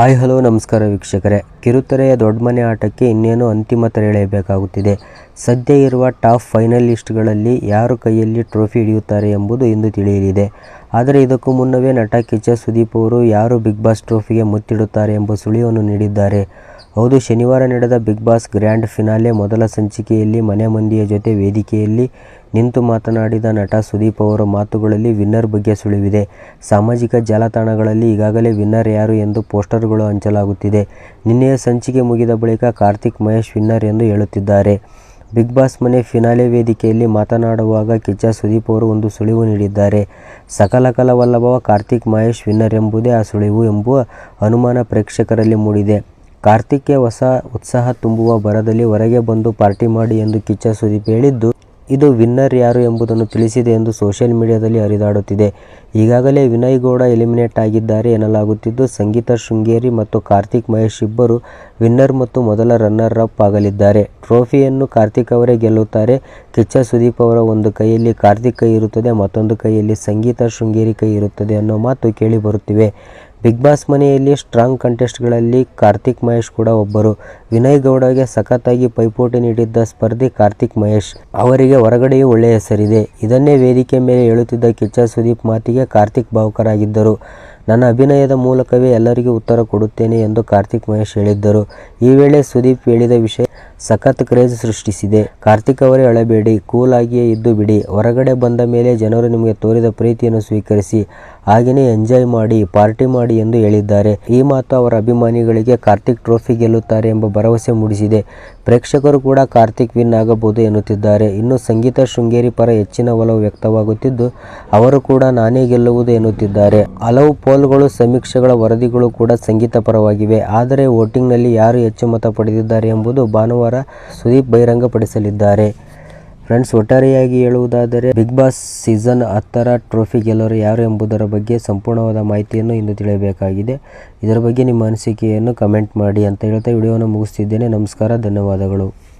Hi, hello, ನಮಸ್ಕಾರ ವೀಕ್ಷಕರೇ. ಕಿರುತೆರೆಯ ದೊಡ್ಡಮನೆ ಆಟಕ್ಕೆ ಇನ್ನೇನು ಅಂತಿಮ ತೆರೆ ಎಳೆಯಬೇಕಾಗುತ್ತಿದೆ ಸದ್ಯ ಇರುವ ಟಾಪ್ ಫೈನಲಿಸ್ಟ್ಗಳಲ್ಲಿ ಯಾರು ಕೈಯಲ್ಲಿ ಟ್ರೋಫಿ ಹಿಡಿಯುತ್ತಾರೆ ಎಂಬುದು ಇಂದು ತಿಳಿಯಲಿದೆ. ಆದರೆ ಇದಕ್ಕೂ ಮುನ್ನವೇ ನಟ ಕಿಚ್ಚ ಸುದೀಪ್ ಅವರು ಯಾರು ಬಿಗ್ ಬಾಸ್ ಟ್ರೋಫಿಗೆ ಮುತ್ತಿಡುತ್ತಾರೆ ಎಂಬ ಸುಳಿವನ್ನು ನೀಡಿದ್ದಾರೆ. ಹೌದು, ಶನಿವಾರ ನಡೆದ ಬಿಗ್ ಬಾಸ್ ಗ್ರ್ಯಾಂಡ್ ಫಿನಾಲೆ ಮೊದಲ ಸಂಚಿಕೆಯಲ್ಲಿ ಮನೆ ಮಂದಿಯ ಜೊತೆ ವೇದಿಕೆಯಲ್ಲಿ ನಿಂತು ಮಾತನಾಡಿದ ನಟ ಸುದೀಪ್ ಅವರ, ಮಾತುಗಳಲ್ಲಿ ವಿನ್ನರ್ ಬಗ್ಗೆ ಸುಳಿವಿದೆ. ಸಾಮಾಜಿಕ ಜಾಲತಾಣಗಳಲ್ಲಿ ಈಗಾಗಲೇ ವಿನ್ನರ್ ಯಾರು ಎಂದು ಪೋಸ್ಟರ್ಗಳು ಹಂಚಲಾಗುತ್ತಿದೆ. ನಿನ್ನೆಯ ಸಂಚಿಕೆ ಮುಗಿದ ಬಳಿಕ ಕಾರ್ತಿಕ್ ಮಹೇಶ್ ವಿನ್ನರ್ ಎಂದು ಹೇಳುತ್ತಿದ್ದಾರೆ. ಬಿಗ್ ಬಾಸ್ ಮನೆ ಫಿನಾಲೆ ವೇದಿಕೆಯಲ್ಲಿ ಮಾತನಾಡುವಾಗ ಕಿಚ್ಚ ಸುದೀಪ್ ಅವರು ಒಂದು ಸುಳಿವು ನೀಡಿದ್ದಾರೆ. ಸಕಲ ಕಲವಲ್ಲಭವ ಕಾರ್ತಿಕ್ ಮಹೇಶ್ ವಿನ್ನರ್ ಎಂಬುದೇ ಆ ಸುಳಿವು ಎಂಬುವ ಅನುಮಾನ ಪ್ರೇಕ್ಷಕರಲ್ಲಿ ಮೂಡಿದೆ. ಕಾರ್ತಿಕ್ಗೆ ಹೊಸ ಉತ್ಸಾಹ ತುಂಬುವ ಭರದಲ್ಲಿ ಹೊರಗೆ ಬಂದು ಪಾರ್ಟಿ ಮಾಡಿ ಎಂದು ಕಿಚ್ಚ ಸುದೀಪ್ ಹೇಳಿದ್ದು, ಇದು ವಿನ್ನರ್ ಯಾರು ಎಂಬುದನ್ನು ತಿಳಿಸಿದೆ ಎಂದು ಸೋಷಿಯಲ್ ಮೀಡಿಯಾದಲ್ಲಿ ಹರಿದಾಡುತ್ತಿದೆ. ಈಗಾಗಲೇ ವಿನಯ್ ಗೌಡ ಎಲಿಮಿನೇಟ್ ಆಗಿದ್ದಾರೆ ಎನ್ನಲಾಗುತ್ತಿದ್ದು, ಸಂಗೀತ ಶೃಂಗೇರಿ ಮತ್ತು ಕಾರ್ತಿಕ್ ಮಹೇಶ್ ಇಬ್ಬರು ವಿನ್ನರ್ ಮತ್ತು ಮೊದಲ ರನ್ನರ್ ಅಪ್ ಆಗಲಿದ್ದಾರೆ. ಟ್ರೋಫಿಯನ್ನು ಕಾರ್ತಿಕ್ ಅವರೇ ಗೆಲ್ಲುತ್ತಾರೆ. ಕಿಚ್ಚ ಸುದೀಪ್ ಅವರ ಒಂದು ಕೈಯಲ್ಲಿ ಕಾರ್ತಿಕ್ ಕೈ ಇರುತ್ತದೆ, ಮತ್ತೊಂದು ಕೈಯಲ್ಲಿ ಸಂಗೀತ ಶೃಂಗೇರಿ ಕೈ ಇರುತ್ತದೆ ಅನ್ನೋ ಮಾತು ಕೇಳಿ ಬರುತ್ತಿವೆ. ಬಿಗ್ ಬಾಸ್ ಮನೆಯಲ್ಲಿ ಸ್ಟ್ರಾಂಗ್ ಕಂಟೆಸ್ಟ್ಗಳಲ್ಲಿ ಕಾರ್ತಿಕ್ ಮಹೇಶ್ ಕೂಡ ಒಬ್ಬರು. ವಿನಯ್ ಗೌಡಗೆ ಸಖತ್ತಾಗಿ ಪೈಪೋಟಿ ನೀಡಿದ್ದ ಸ್ಪರ್ಧಿ ಕಾರ್ತಿಕ್ ಮಹೇಶ್. ಅವರಿಗೆ ಹೊರಗಡೆಯೂ ಒಳ್ಳೆಯ ಹೆಸರಿದೆ. ಇದನ್ನೇ ವೇದಿಕೆ ಮೇಲೆ ಹೇಳುತ್ತಿದ್ದ ಕಿಚ್ಚ ಸುದೀಪ್ ಮಾತಿಗೆ ಕಾರ್ತಿಕ್ ಭಾವುಕರಾಗಿದ್ದರು. ನನ್ನ ಅಭಿನಯದ ಮೂಲಕವೇ ಎಲ್ಲರಿಗೂ ಉತ್ತರ ಕೊಡುತ್ತೇನೆ ಎಂದು ಕಾರ್ತಿಕ್ ಮಹೇಶ್ ಹೇಳಿದ್ದರು. ಈ ವೇಳೆ ಸುದೀಪ್ ಹೇಳಿದ ವಿಷಯ ಸಖತ್ ಕ್ರೇಜ್ ಸೃಷ್ಟಿಸಿದೆ. ಕಾರ್ತಿಕ್ ಅವರೇ ಅಳಬೇಡಿ ಕೂಲ್ ಆಗಿಯೇ ಇದ್ದು ಬಿಡಿ. ಹೊರಗಡೆ ಬಂದ ಮೇಲೆ ಜನರು ನಿಮಗೆ ತೋರಿದ ಪ್ರೀತಿಯನ್ನು ಸ್ವೀಕರಿಸಿ, ಹಾಗೆಯೇ ಎಂಜಾಯ್ ಮಾಡಿ, ಪಾರ್ಟಿ ಮಾಡಿ ಎಂದು ಹೇಳಿದ್ದಾರೆ. ಈ ಮಾತು ಅವರ ಅಭಿಮಾನಿಗಳಿಗೆ ಕಾರ್ತಿಕ್ ಟ್ರೋಫಿ ಗೆಲ್ಲುತ್ತಾರೆ ಎಂಬ ಭರವಸೆ ಮೂಡಿಸಿದೆ. ಪ್ರೇಕ್ಷಕರು ಕೂಡ ಕಾರ್ತಿಕ್ ವಿನ್ ಆಗಬಹುದು ಎನ್ನುತ್ತಿದ್ದಾರೆ. ಇನ್ನು ಸಂಗೀತ ಶೃಂಗೇರಿ ಪರ ಹೆಚ್ಚಿನ ಒಲವು ವ್ಯಕ್ತವಾಗುತ್ತಿದ್ದು, ಅವರು ಕೂಡ ನಾನೇ ಗೆಲ್ಲುವುದು ಎನ್ನುತ್ತಿದ್ದಾರೆ. ಹಲವು ಪೋಲ್ಗಳು, ಸಮೀಕ್ಷೆಗಳ ವರದಿಗಳು ಕೂಡ ಸಂಗೀತ ಪರವಾಗಿವೆ. ಆದರೆ ವೋಟಿಂಗ್ನಲ್ಲಿ ಯಾರು ಹೆಚ್ಚು ಮತ ಪಡೆದಿದ್ದಾರೆ ಎಂಬುದು ಭಾನುವಾರ ಸುದೀಪ್ ಬಹಿರಂಗಪಡಿಸಲಿದ್ದಾರೆ. ಫ್ರೆಂಡ್ಸ್, ಒಟ್ಟಾರೆಯಾಗಿ ಹೇಳುವುದಾದರೆ, ಬಿಗ್ ಬಾಸ್ ಸೀಸನ್ ಹತ್ತರ ಟ್ರೋಫಿ ಗೆಲ್ಲರು ಯಾರು ಎಂಬುದರ ಬಗ್ಗೆ ಸಂಪೂರ್ಣವಾದ ಮಾಹಿತಿಯನ್ನು ಇಂದು ತಿಳಿಯಬೇಕಾಗಿದೆ. ಇದರ ಬಗ್ಗೆ ನಿಮ್ಮ ಅನಿಸಿಕೆಯನ್ನು ಕಮೆಂಟ್ ಮಾಡಿ ಅಂತ ಹೇಳ್ತಾ ವಿಡಿಯೋವನ್ನು ಮುಗಿಸ್ತಿದ್ದೇನೆ. ನಮಸ್ಕಾರ, ಧನ್ಯವಾದಗಳು.